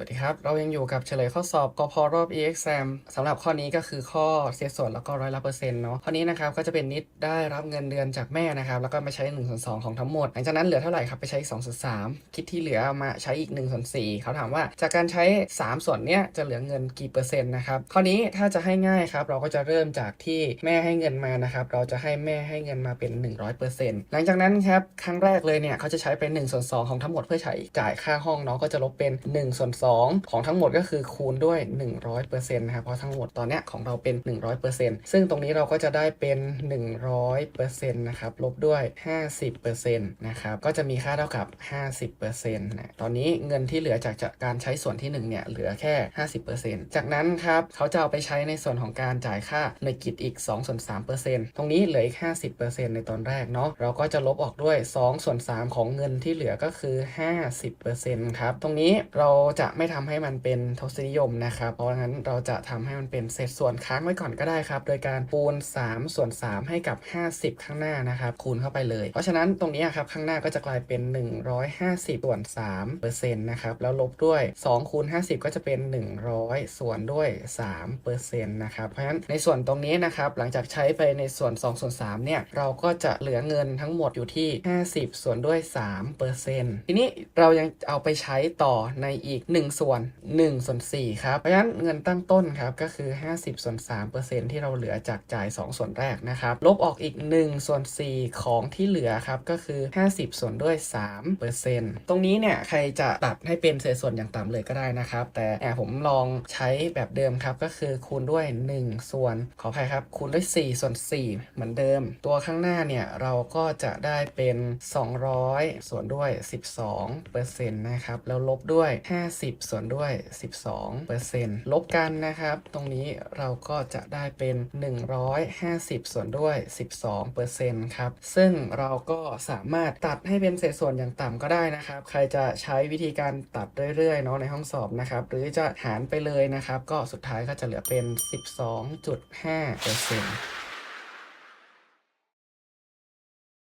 วัสดีครับ เรายังอยู่กับเฉลยข้อสอบกพรอบ e-exam สำหรับข้อนี้ก็คือข้อเศษส่วนแล้วก็ร้อยละเปอร์เซ็นต์เนาะข้อนี้นะครับก็จะเป็นนิดได้รับเงินเดือนจากแม่นะครับแล้วก็มาใช้1นส่วนสของทั้งหมด หลังจากนั้นเหลือเท่าไหร่ครับไปใช้2ส่วนสคิดที่เหลือเอามาใช้อีก1ส่วนสเขาถามว่าจากการใช้ 3 ส่วนเนี้ยจะเหลือเงินกี่เปอร์เซ็นต์นะครับข้อนี้ถ้าจะให้ง่ายครับเราก็จะเริ่มจากที่แม่ให้เงินมานะครับเราจะให้แม่ให้เงินมาเป็น 100%หลังจากนั้นครับครั้งแรกเลยเนี่ยเขาจะใช้เป็น1ส่วนสของทั้งหมดเพื่อใช้จ่ายค่าห้องเนาะก็จะลบเป็น1ส่วน2ของทั้งหมดก็คือคูณด้วย 100%นะครับเพราะทั้งหมดตอนเนี้ยของเราเป็น 100%ซึ่งตรงนี้เราก็จะได้เป็น 100%นะครับลบด้วย 50%นะครับก็จะมีค่าเท่ากับ 50%นะตอนนี้เงินที่เหลือจากจากการใช้ส่วนที่ 1 เนี่ย เหลือแค่ 50%จากนั้นครับเขาจะเอาไปใช้ในส่วนของการจ่ายค่าหน่วยกิจอีก2ส่วน3%ตรงนี้เหลืออีก 50%ในตอนแรกเนาะเราก็จะลบออกด้วย2ส่วน3ของเงินที่เหลือก็คือ 50%ครับตรงนี้เราจะไม่ทำให้มันเป็นทศนิยมนะครับ เพราะงั้นเราจะทำให้มันเป็นเศษส่วนค้างไว้ก่อนก็ได้ครับ โดยการคูณ3ส่วน3ให้กับ 50 ข้างหน้านะครับ คูณเข้าไปเลย เพราะฉะนั้นตรงนี้ครับข้างหน้าก็จะกลายเป็น 150 ส่วน3เปอร์เซ็นต์นะครับ แล้วลบด้วย2คูณ50 ก็จะเป็น 100 ส่วนด้วย3เปอร์เซ็นต์นะครับ เพราะฉะนั้นในส่วนตรงนี้นะครับหลังจากใช้ไปในส่วน2ส่วน3เนี่ยเราก็จะเหลือเงินทั้งหมดอยู่ที่ 50 ส่วนด้วย3เปอร์เซ็นต์ทีนี้เรายังเอาไปใช้ต่อในอีก1ส่วน1ส่วน4ครับ เพราะฉะนั้นเงินตั้งต้นครับก็คือ 50 ส่วน3เปอร์เซ็นที่เราเหลือจากจ่าย 2 ส่วนแรกนะครับ ลบออกอีก 1 ส่วน 4 ของที่เหลือครับก็คือ 50 ส่วนด้วย3เปอร์เซ็นต์ตรงนี้เนี่ยใครจะตัดให้เป็นเศษส่วนอย่างต่ำเลยก็ได้นะครับ แต่แอบผมลองใช้แบบเดิมครับก็คือคูณด้วย 1 ส่วนขออภัยครับคูณด้วย 4 ส่วน 4 เหมือนเดิม ตัวข้างหน้าเนี่ยเราก็จะได้เป็น 200 ส่วนด้วย 12เปอร์เซ็นต์นะครับแล้วลบด้วย 50ส่วนด้วย 12เปอร์เซ็นต์ลบกันนะครับ ตรงนี้เราก็จะได้เป็น 150 ส่วนด้วย 12เปอร์เซ็นต์ครับ ซึ่งเราก็สามารถตัดให้เป็นเศษส่วนอย่างต่ำก็ได้นะครับ ใครจะใช้วิธีการตัดเรื่อยๆเนาะในห้องสอบนะครับ หรือจะหารไปเลยนะครับ ก็สุดท้ายก็จะเหลือเป็น 12.5เปอร์เซ็นต์